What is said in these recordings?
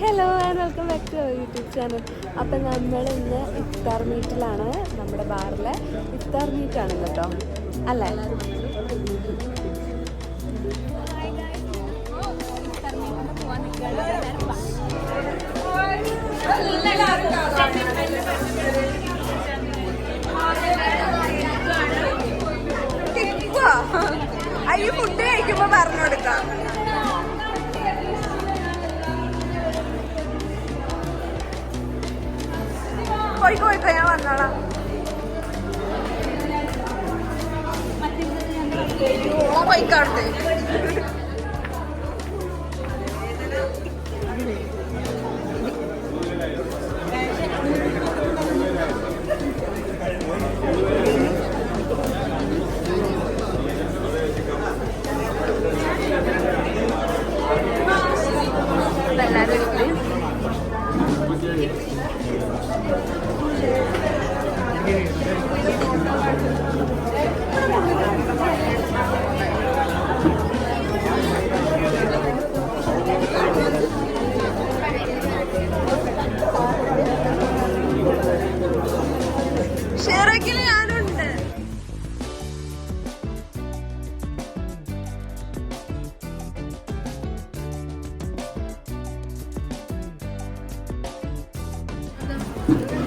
Hello and welcome back to YouTube channel അപ്പം നമ്മൾ ഇന്ന് ഇഫ്താർ മീറ്റിലാണ് നമ്മുടെ ബാറിലെ. ഇഫ്താർ മീറ്റാണ് കേട്ടോ അല്ലേ? പോയിക്കോ പോയിക്കോ ഞാൻ വന്നോളാം. പോയിക്കോട്ടെ എല്ലാവരും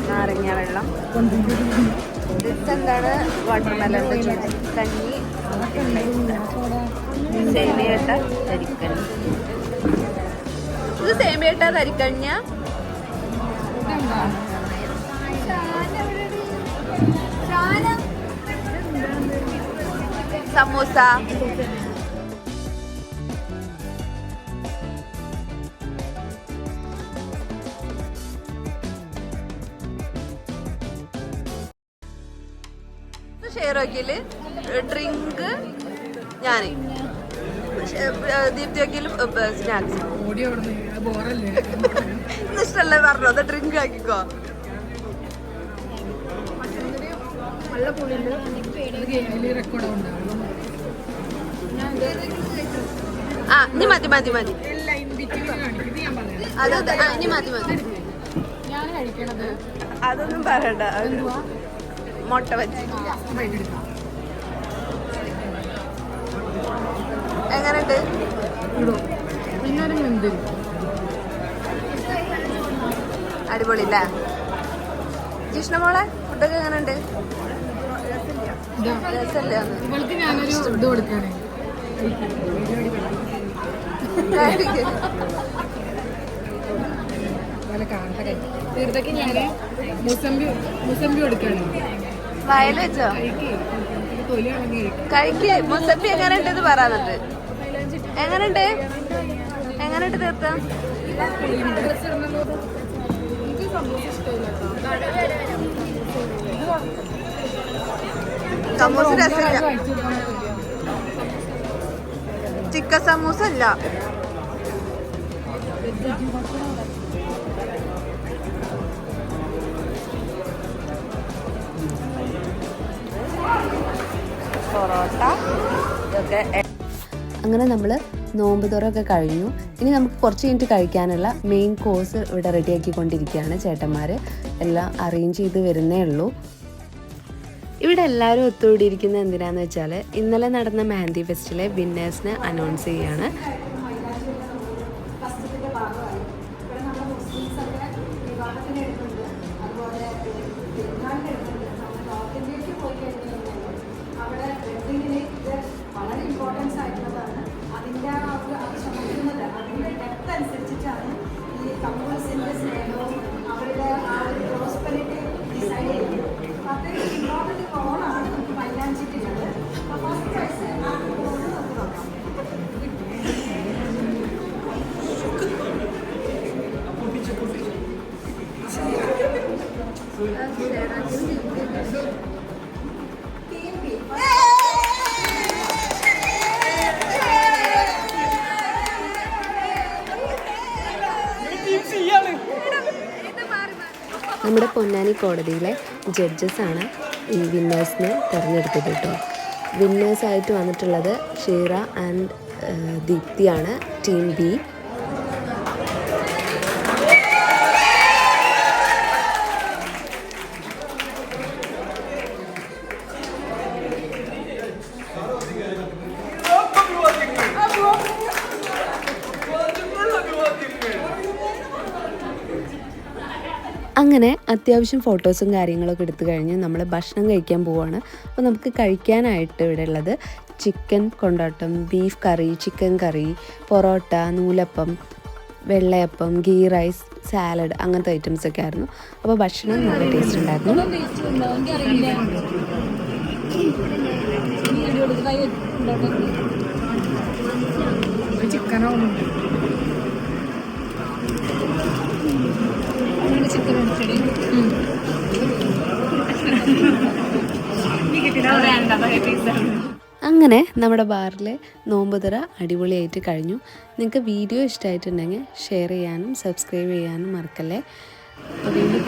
നാരങ്ങ വെള്ളം. എന്താണ് വാട്ടർ മെലന്റെ കഞ്ഞി സേമിയട്ട തരിക്കഞ്ഞി ഇത് സേമിയട്ട തരിക്കഞ്ഞ സമൂസ. ഷെയറോക്കിൽ ഡ്രിങ്ക് ഞാൻ ദീപ്തി ആക്കിയാലും സ്നാക്സ് ഇഷ്ടല്ലേ പറഞ്ഞോ അത് ഡ്രിങ്ക് ആക്കിക്കോ. ആ ഇനി മതി മതി മതി. അതെ അതെ ഇനി മതി മതി. അതൊന്നും പറയണ്ട. മുട്ട വെച്ച്. എങ്ങനെയുണ്ട്? അടിപൊളി അല്ലേ ജിഷ്ണ മോളെ ഫുഡൊക്കെ എങ്ങനെയുണ്ട്? ഇവൾക്ക് ഞാനൊരു ഇത് കൊടുക്കണേ. തീർത്തേക്ക് ഞാൻ മുസമ്പി മുസമ്പി കൊടുക്കണേ. വെച്ചോ കഴിക്ക്. ഇത് മുസപ്പി എങ്ങനെയുണ്ട് എന്ന് പറയാനുണ്ട് എങ്ങനെയുണ്ട്? എങ്ങനെയുണ്ട് തീർത്ത സമൂസ രസമില്ല. ചിക്കൻ സമൂസ അല്ല. പൊറോട്ട ഇതൊക്കെ അങ്ങനെ നമ്മൾ നോമ്പ് തുറയൊക്കെ കഴിഞ്ഞു. ഇനി നമുക്ക് കുറച്ച് കഴിഞ്ഞിട്ട് കഴിക്കാനുള്ള മെയിൻ കോഴ്സ് ഇവിടെ റെഡിയാക്കിക്കൊണ്ടിരിക്കുകയാണ് ചേട്ടന്മാർ എല്ലാം അറേഞ്ച് ചെയ്ത് വരുന്നേ ഉള്ളൂ. ഇവിടെ എല്ലാവരും ഒത്തുകൂടിയിരിക്കുന്നത് എന്തിനാന്ന് വെച്ചാൽ ഇന്നലെ നടന്ന മെഹന്തി ഫെസ്റ്റിലെ വിന്നേഴ്സിനെ അനൗൺസ് ചെയ്യാണ്. നമ്മുടെ പൊന്നാനി കോടതിയിലെ ജഡ്ജസാണ് ഈ വിന്നേഴ്സിനെ തിരഞ്ഞെടുത്തത് കേട്ടോ. വിന്നേഴ്സായിട്ട് വന്നിട്ടുള്ളത് ഷീറ ആൻഡ് ദീപ്തിയാണ്. Team B. അങ്ങനെ അത്യാവശ്യം ഫോട്ടോസും കാര്യങ്ങളൊക്കെ എടുത്തു കഴിഞ്ഞ് നമ്മൾ ഭക്ഷണം കഴിക്കാൻ പോവുകയാണ് അപ്പോൾ നമുക്ക് കഴിക്കാനായിട്ട് ഇവിടെ ഉള്ളത് chicken കൊണ്ടോട്ടം beef curry chicken curry parotta noolappam vellayappam ghee rice salad അങ്ങനത്തെ ഐറ്റംസ് ഒക്കെ ആയിരുന്നു. അപ്പോൾ ഭക്ഷണം നല്ല ടേസ്റ്റ് ഉണ്ടായിരുന്നു. ചിക്കനോ? അങ്ങനെ നമ്മുടെ ബാറിലെ നോമ്പുതിറ അടിപൊളിയായിട്ട് കഴിഞ്ഞു നിങ്ങൾക്ക് വീഡിയോ ഇഷ്ടമായിട്ടുണ്ടെങ്കിൽ ഷെയർ ചെയ്യാനും സബ്സ്ക്രൈബ് ചെയ്യാനും മറക്കല്ലേ അപ്പോൾ വീണ്ടും.